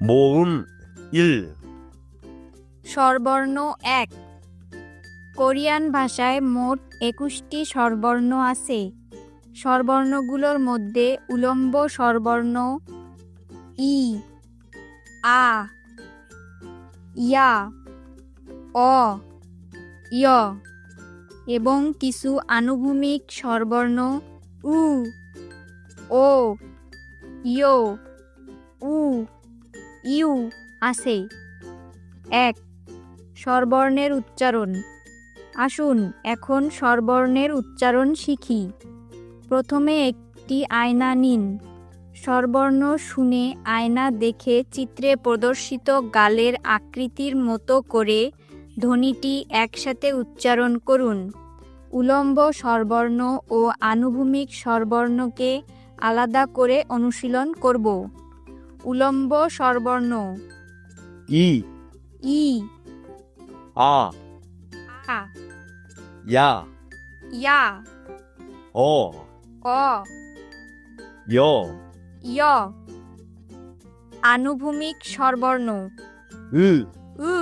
모음 1 স্বরবর্ণ এক। কোরিয়ান ভাষায় মোট একুশটি স্বরবর্ণ আছে। স্বরবর্ণগুলোর মধ্যে উলম্ব স্বরবর্ণ ই, আ, ইয়া, অ ইয় এবং কিছু আনুভূমিক স্বরবর্ণ উ, ও ইয় উ ইউ আছে। এক, স্বরবর্ণের উচ্চারণ। আসুন, এখন স্বরবর্ণের উচ্চারণ শিখি। প্রথমে একটি আয়না নিন। স্বরবর্ণ শুনে আয়না দেখে চিত্রে প্রদর্শিত গালের আকৃতির মতো করে ধ্বনিটি একসাথে উচ্চারণ করুন। উলম্ব স্বরবর্ণ ও আনুভূমিক স্বরবর্ণকে আলাদা করে অনুশীলন করব। উলম্ব সর্বর্ণ ই। ই। আ। আ। ইয়া। ইয়া। অ অ য়। য়। আনুভূমিক সর্বর্ণ উ। উ।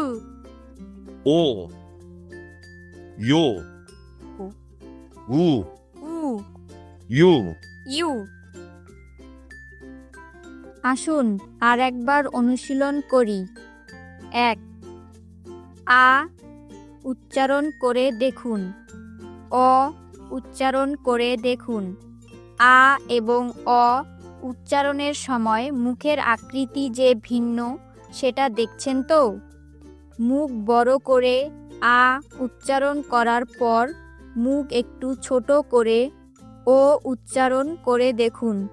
ও। ইয়ো উ। উ। You you. আসুন, আর একবার অনুশীলন করি। এক। আ। উচ্চারণ করে দেখুন। অ। উচ্চারণ করে দেখুন। আ এবং অ উচ্চারণের সময় মুখের আকৃতি যে ভিন্ন, সেটা দেখছেন তো? মুখ বড় করে আ উচ্চারণ করার পর মুখ একটু ছোট করে ও উচ্চারণ করে দেখুন।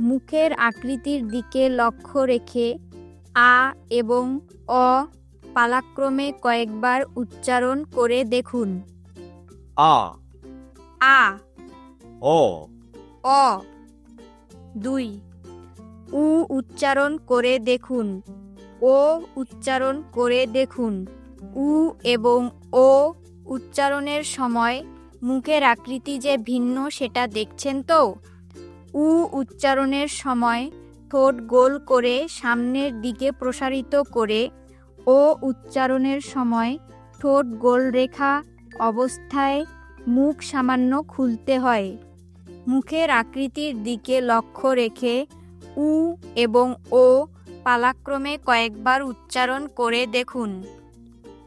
মুখের আকৃতির দিকে লক্ষ্য রেখে আ এবং অ পালাক্রমে কয়েকবার উচ্চারণ করে দেখুন। 아 আ। 어 অ। দুই। উ উচ্চারণ করে দেখুন। ও উচ্চারণ করে দেখুন। উ এবং ও উচ্চারণের সময় মুখের আকৃতি যে ভিন্ন সেটা দেখছেন তো? উ উচ্চারণের সময় ঠোঁট গোল করে সামনের দিকে প্রসারিত করে ও উচ্চারণের সময় ঠোঁট গোল রেখা অবস্থায় মুখ সামান্য খুলতে হয়। মুখের আকৃতির দিকে লক্ষ্য রেখে উ এবং ও পালাক্রমে কয়েকবার উচ্চারণ করে দেখুন।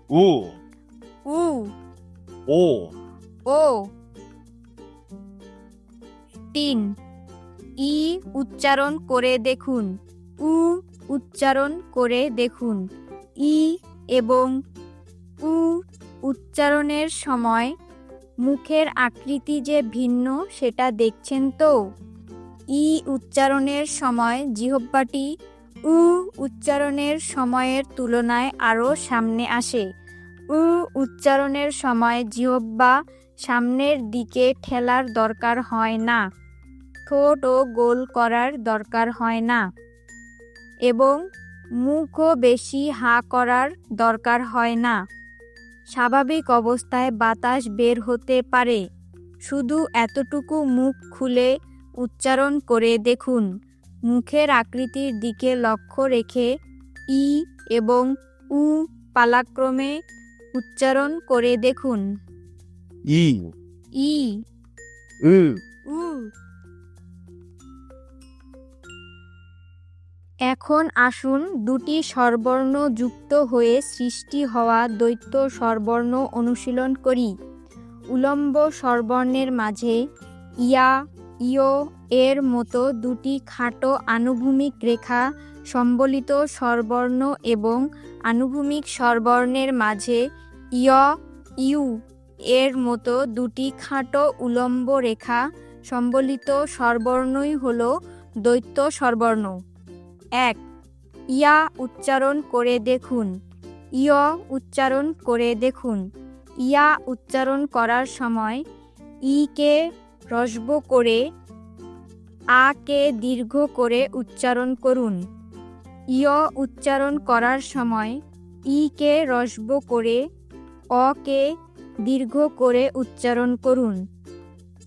우 উ। 오 ও। তিন। ই উচ্চারণ করে দেখুন। উ উচ্চারণ করে দেখুন। ই এবং উ উচ্চারণের সময় মুখের আকৃতি যে ভিন্ন সেটা দেখছেন তো? ই উচ্চারণের সময় জিহব্বাটি উ উচ্চারণের সময়ের তুলনায় আরও সামনে আসে। উ উচ্চারণের সময় জিহব্বা সামনের দিকে ঠেলার দরকার হয় না। ঠোঁটও গোল করার দরকার হয় না এবং মুখও বেশি হা করার দরকার হয় না। স্বাভাবিক অবস্থায় বাতাস বের হতে পারে। শুধু এতটুকু মুখ খুলে উচ্চারণ করে দেখুন। মুখের আকৃতির দিকে লক্ষ্য রেখে ই এবং উ পালাক্রমে উচ্চারণ করে দেখুন। 이 ই। 으 উ। এখন আসুন দুটি স্বরবর্ণ যুক্ত হয়ে সৃষ্টি হওয়া দ্বৈত স্বরবর্ণ অনুশীলন করি। উলম্ব স্বরবর্ণের মাঝে ইয়া, ইয় এর মতো দুটি খাটো আনুভূমিক রেখা সম্বলিত স্বরবর্ণ এবং আনুভূমিক স্বরবর্ণের মাঝে ইয়, ইউ এর মতো দুটি খাটো উলম্ব রেখা সম্বলিত স্বরবর্ণই হল দ্বৈত স্বরবর্ণ। এক। ইয়া উচ্চারণ করে দেখুন। ইয় উচ্চারণ করে দেখুন। ইয়া উচ্চারণ করার সময় ই কে রসব করে আ কে দীর্ঘ করে উচ্চারণ করুন। ইয় উচ্চারণ করার সময় ই কে রসব করে অ কে দীর্ঘ করে উচ্চারণ করুন।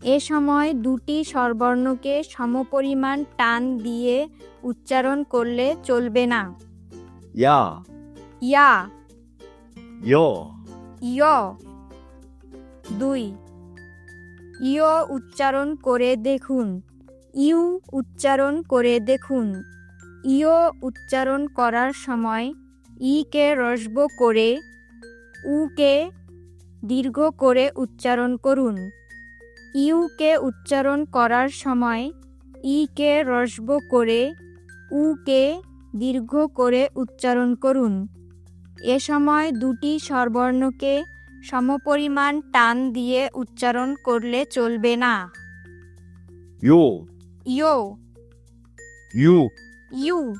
এ সময় দুটি স্বরবর্ণকে সমপরিমাণ টান দিয়ে উচ্চারণ করলে চলবে না। 야, ইয়া। 여, ইয়। দুই। ইয় উচ্চারণ করে দেখুন। ইউ উচ্চারণ করে দেখুন। ইয় উচ্চারণ করার সময় ইকে রসব করে উকে দীর্ঘ করে উচ্চারণ করুন। ইউকে উচ্চারণ করার সময় ইকে রসব করে উকে দীর্ঘ করে উচ্চারণ করুন। এ সময় দুটি স্বরবর্ণকে সমপরিমাণ টান দিয়ে উচ্চারণ করলে চলবে না। U 유, U.